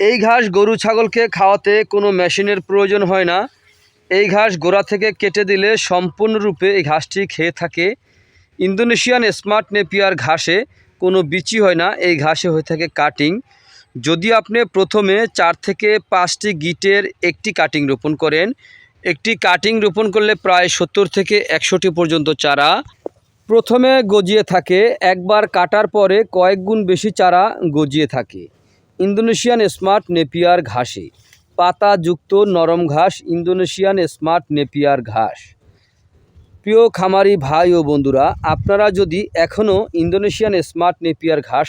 এই ঘাস গরু, ছাগলকে খাওয়াতে কোনো মেশিনের প্রয়োজন হয় না। এই ঘাস গোড়া থেকে কেটে দিলে সম্পূর্ণরূপে এই ঘাসটি খেয়ে থাকে। ইন্দোনেশিয়ান স্মার্ট নেপিয়ার ঘাসে কোনো বিচি হয় না, এই ঘাসে হয়ে থাকে কাটিং। যদি আপনি প্রথমে চার থেকে পাঁচটি গিটের একটি কাটিং রোপণ করেন, একটি কাটিং রোপণ করলে প্রায় সত্তর থেকে একশোটি পর্যন্ত চারা। প্রথমে গজিয়ে থাকে, একবার কাটার পরে কয়েক গুণ বেশি চারা গজিয়ে থাকে। ইন্দোনেশিয়ান স্মার্ট নেপিয়ার ঘাসে। পাতাযুক্ত নরম ঘাস, ইন্দোনেশিয়ান স্মার্ট নেপিয়ার ঘাস। প্রিয় খামারি ভাই ও বন্ধুরা, আপনারা যদি এখনও ইন্দোনেশিয়ান স্মার্ট নেপিয়ার ঘাস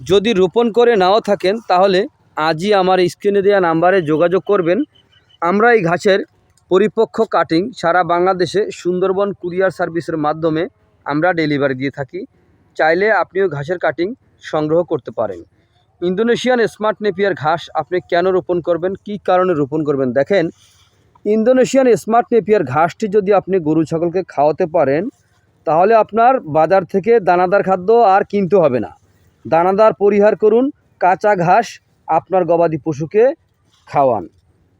যদি রোপণ করে নাও থাকেন, তাহলে আজই আমার স্ক্রিনে দেওয়া নাম্বারে যোগাযোগ করবেন। আমরা এই ঘাসের পরিপক্ক কাটিং সারা বাংলাদেশে সুন্দরবন কুরিয়ার সার্ভিসের মাধ্যমে আমরা ডেলিভারি দিয়ে থাকি। চাইলে আপনিও ঘাসের কাটিং সংগ্রহ করতে পারেন। ইন্দোনেশিয়ান স্মার্ট নেপিয়ার ঘাস আপনি কেন রোপণ করবেন? কি কারণে রোপণ করবেন? দেখেন, ইন্দোনেশিয়ান স্মার্ট নেপিয়ার ঘাসটি যদি আপনি গরু ছাগলকে খাওয়াতে পারেন, তাহলে আপনার বাজার থেকে দানাদার খাদ্য আর কিনতে হবে না। দানাদার পরিহার করুন, কাঁচা ঘাস আপনার গবাদি পশুকে খাওয়ান।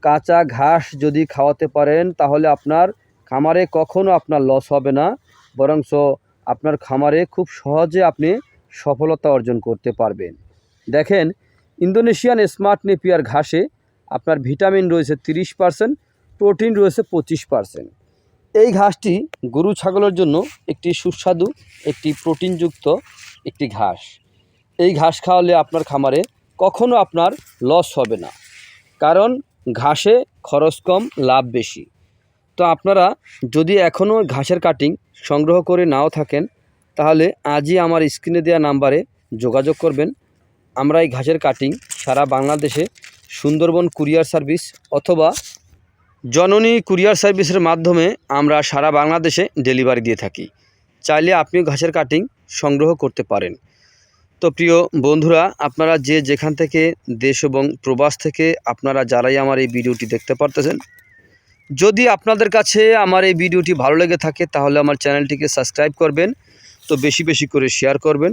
কাঁচা ঘাস যদি খাওয়াতে পারেন, তাহলে আপনার খামারে কখনো আপনার লস হবে না বরঞ্চ আপনার খামারে খুব সহজে আপনি সফলতা অর্জন করতে পারবেন। দেখেন, ইন্দোনেশিয়ান স্মার্ট নেপিয়ার ঘাসে আপনার ভিটামিন রয়েছে তিরিশ পার্সেন্ট, প্রোটিন রয়েছে পঁচিশ পার্সেন্ট। এই ঘাসটি গরু ছাগলের জন্য একটি সুস্বাদু, একটি প্রোটিনযুক্ত একটি ঘাস। এই ঘাস খাওয়ালে আপনার খামারে কখনো আপনার লস হবে না, কারণ ঘাসে খরচ কম, লাভ বেশি। তো আপনারা যদি এখনও ঘাসের কাটিং সংগ্রহ করে নাও থাকেন, তাহলে আজই আমার স্ক্রিনে দেওয়া নাম্বারে যোগাযোগ করবেন। আমরা এই ঘাসের কাটিং সারা বাংলাদেশে সুন্দরবন কুরিয়ার সার্ভিস অথবা জননী কুরিয়ার সার্ভিসের মাধ্যমে আমরা সারা বাংলাদেশে ডেলিভারি দিয়ে থাকি। চাইলে আপনিও ঘাসের কাটিং সংগ্রহ করতে পারেন। তো প্রিয় বন্ধুরা, আপনারা যে যেখান থেকে দেশ এবং প্রবাস থেকে আপনারা যারাই আমার এই ভিডিওটি দেখতে পারতেছেন, যদি আপনাদের কাছে আমার এই ভিডিওটি ভালো লেগে থাকে, তাহলে আমার চ্যানেলটিকে সাবস্ক্রাইব করবেন, তো বেশি বেশি করে শেয়ার করবেন।